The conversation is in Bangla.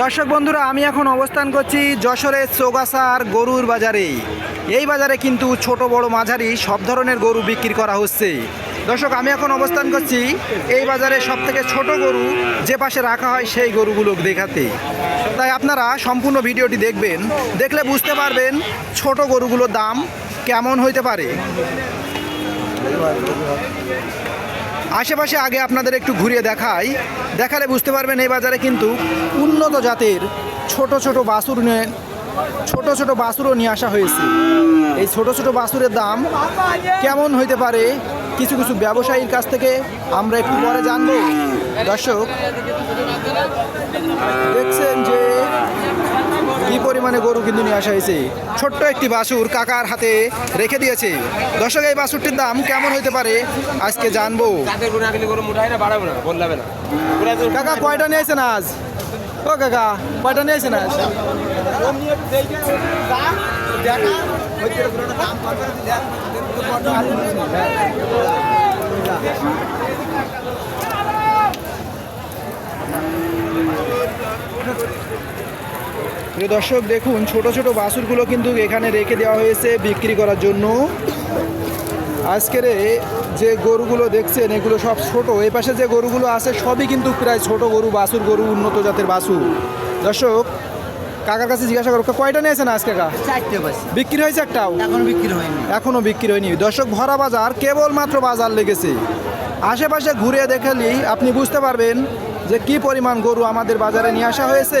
দর্শক বন্ধুরা, আমি এখন অবস্থান করছি যশোরের চৌগাছার গরুর বাজারে। এই বাজারে কিন্তু ছোট, বড় মাঝারি সব ধরনের গরু বিক্রি করা হচ্ছে। দর্শক, আমি এখন অবস্থান করছি এই বাজারে সব থেকে ছোট গরু, যে পাশে রাখা হয় সেই গরুগুলো দেখাতে। তাই আপনারা সম্পূর্ণ ভিডিওটি দেখবেন, দেখলে বুঝতে পারবেন ছোট গরুগুলোর দাম কেমন হইতে পারে। আশেপাশে আগে আপনাদের একটু ঘুরিয়ে দেখাই। দেখালে বুঝতে পারবেন এই বাজারে কিন্তু উন্নত জাতের ছোট ছোট বাছুর নিয়ে, ছোট ছোট বাছুরও নিয়ে আসা হয়েছে। এই ছোট ছোট বাছুরের দাম কেমন হইতে পারে? কিছু কিছু ব্যবসায়ীর কাছ থেকে আমরা একটু পরে জানব। দর্শক, দেখছেন যে পরিমাণে গরু কিন্তু নিয়ে আসা হয়েছে। ছোট্ট একটি বাছুর কাকার হাতে রেখে দিয়েছে। দর্শক এই বাছুরটির দাম কেমন হইতে পারে? আজকে জানব। কাকা কয়টা নিয়েছেন আজ? ও কাকা কয়টা নিয়েছেন আজ? প্রিয় দর্শক দেখুন ছোট ছোট বাছুরগুলো কিন্তু এখানে রেখে দেওয়া হয়েছে বিক্রি করার জন্য। আজকের যে গরুগুলো দেখছেন এগুলো সব ছোট। এই পাশে যে গরুগুলো আছে সবই কিন্তু প্রায় ছোট গরু বাছুর গরু উন্নত জাতের বাছুর দর্শক কাকার কাছে জিজ্ঞাসা করো কয়টা নিয়েছেন আজকে কাকা? বিক্রি হয়েছে একটাও? এখন বিক্রি হয়নি। এখনও বিক্রি হয়নি। দর্শক ভরা বাজার কেবলমাত্র বাজার লেগেছে। আশেপাশে ঘুরে দেখালেই আপনি বুঝতে পারবেন যে কি পরিমাণ গরু আমাদের বাজারে নিয়ে আসা হয়েছে।